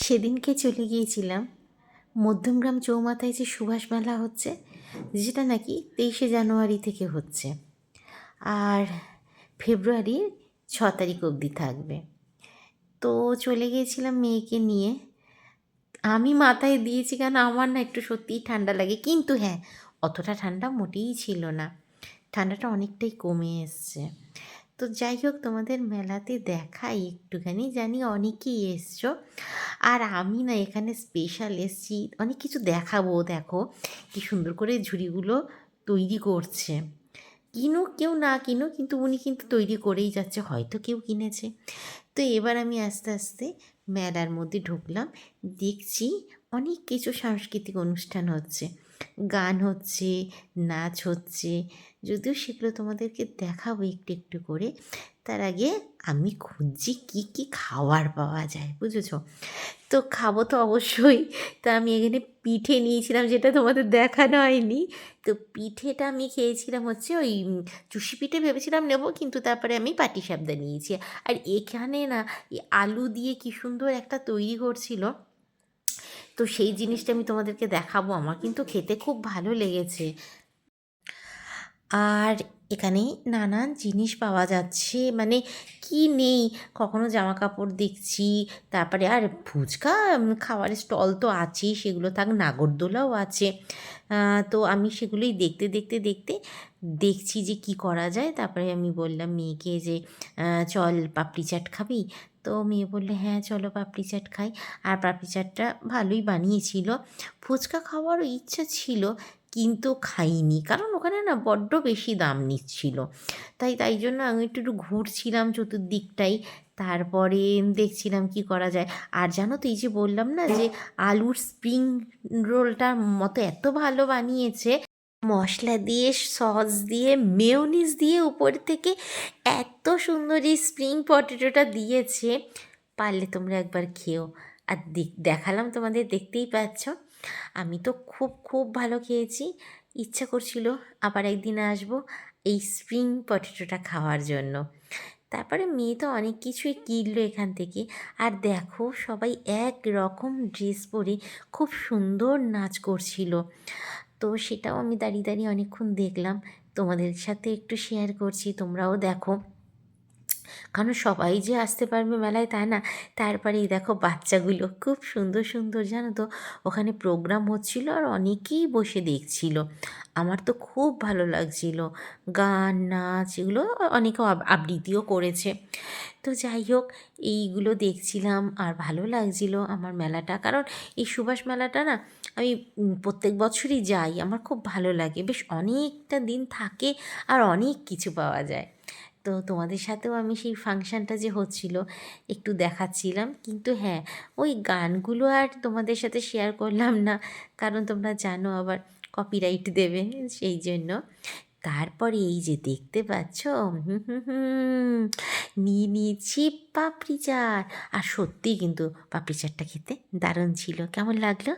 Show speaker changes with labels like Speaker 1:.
Speaker 1: সেদিনকে চলে গিয়েছিলাম। মধ্যমগ্রাম চৌমাথায় যে সুভাষ মেলা হচ্ছে, যেটা নাকি তেইশে জানুয়ারি থেকে হচ্ছে। আর ফেব্রুয়ারির ছ তারিখ অবধি থাকবে। তো চলে গিয়েছিলাম মেয়েকে নিয়ে। আমি মাথায় দিয়েছি কেন আমার না একটু সত্যিই ঠান্ডা লাগে। কিন্তু হ্যাঁ অতটা ঠান্ডা মোটেই ছিল না। ঠান্ডাটা অনেকটাই কমে এসছে। তো যাই হোক, তোমাদের মেলাতে দেখাই একটুখানি জানি অনেকেই এসছো। আর আমি না এখানে স্পেশাল এসছি, অনেক কিছু দেখাবো, দেখো কি সুন্দর করে ঝুড়িগুলো তৈরি করছে। কিনুক, কেউ না কিনুক, কিন্তু উনি কিন্তু তৈরি করেই যাচ্ছে, হয়তো কেউ কিনেছে। তো এবার আমি আস্তে আস্তে মেলার মধ্যে ঢুকলাম, দেখছি অনেক কিছু সাংস্কৃতিক অনুষ্ঠান হচ্ছে। গান হচ্ছে, নাচ হচ্ছে। যদিও সেগুলো তোমাদেরকে দেখাবো একটু একটু করে, তার আগে আমি খুঁজছি কী কী খাবার পাওয়া যায়, বুঝেছ? তো খাব তো অবশ্যই। তা আমি এখানে পিঠে নিয়েছিলাম, যেটা তোমাদের দেখানো হয়নি। তো পিঠেটা আমি খেয়েছিলাম হচ্ছে ওই চুষি পিঠে ভেবেছিলাম নেব, কিন্তু তারপরে আমি পাটিসাপটা নিয়েছি। আর এখানে না আলু দিয়ে কি সুন্দর একটা তৈরি করছিল তো সেই জিনিসটা আমি তোমাদেরকে দেখাবো। আমার কিন্তু খেতে খুব ভালো লেগেছে। আর এখানে নানান জিনিস পাওয়া যাচ্ছে। মানে কি নেই? কখনো জামা কাপড় দেখছি। তারপরে আর ফুচকা উম, খাওয়ারের স্টল তো আছেই। সেগুলো থাক নাগরদোলাও আছে। তো আমি সেগুলোই দেখতে দেখতে দেখতে দেখছি যে কি করা যায়। তারপরে আমি বললাম মেয়েকে যে চল পাপড়ি চাট খাবি? তো মেয়ে বললে হ্যাঁ চলো পাপড়ি চাট খাই। আর পাপড়ি চাটটা ভালোই বানিয়েছিল। ফুচকা খাওয়ারও ইচ্ছা ছিল, কিন্তু খাইনি। কারণ ওখানে না বড্ড বেশি দাম নিচ্ছিল। তাই তাই জন্য আমি একটু একটু ঘুরছিলাম চতুর্দিকটাই। তারপরে দেখছিলাম কি করা যায়। আর জানো তো, এই যে বললাম না যে আলুর স্প্রিং রোলটার মতো এত ভালো বানিয়েছে মশলা দিয়ে, সস দিয়ে, মেয়োনিজ দিয়ে উপর থেকে এত সুন্দর এই স্প্রিং পটেটোটা দিয়েছে। পারলে তোমরা একবার খেও। আর দেখ- দেখালাম তোমাদের, দেখতেই পাচ্ছ। আমি তো খুব খুব ভালো খেয়েছি। ইচ্ছা করছিল আবার একদিন আসব এই স্প্রিং পটেটোটা খাওয়ার জন্য। তারপরে মেয়ে তো অনেক কিছুই কিনলো এখান থেকে। আর দেখো, সবাই এক রকম ড্রেস পরে খুব সুন্দর নাচ করছিল। তো সেটাও আমি দাঁড়িয়ে দাঁড়িয়ে অনেকক্ষণ দেখলাম। তোমাদের সাথে একটু শেয়ার করছি তোমরাও দেখো। কারণ সবাই যে আসতে পারবে মেলায় তা না। তারপরেই দেখো বাচ্চাগুলো খুব সুন্দর সুন্দর, জানো তো? ওখানে প্রোগ্রাম হচ্ছিল আর অনেকেই বসে দেখছিল। আমার তো খুব ভালো লাগছিল। গান, নাচ এগুলো অনেকে আব- আবৃত্তিও করেছে। তো যাই হোক, এইগুলো দেখছিলাম আর ভালো লাগছিল আমার মেলাটা। কারণ এই সুভাষ মেলাটা না আমি প্রত্যেক বছরই যাই, আমার খুব ভালো লাগে। বেশ অনেকটা দিন থাকে আর অনেক কিছু পাওয়া যায়। তো তোমাদের সাথেও আমি সেই ফাংশানটা যে হচ্ছিল, একটু দেখাচ্ছিলাম। কিন্তু হ্যাঁ ওই গানগুলো আর তোমাদের সাথে শেয়ার করলাম না, কারণ তোমরা জানো আবার কপিরাইট দেবে সেই জন্য। তারপরে এই যে দেখতে পাচ্ছ নিয়ে নিয়েছি পাপড়ি চাট। আর সত্যিই কিন্তু পাপড়ি চাটটা খেতে দারুণ ছিল। কেমন লাগল?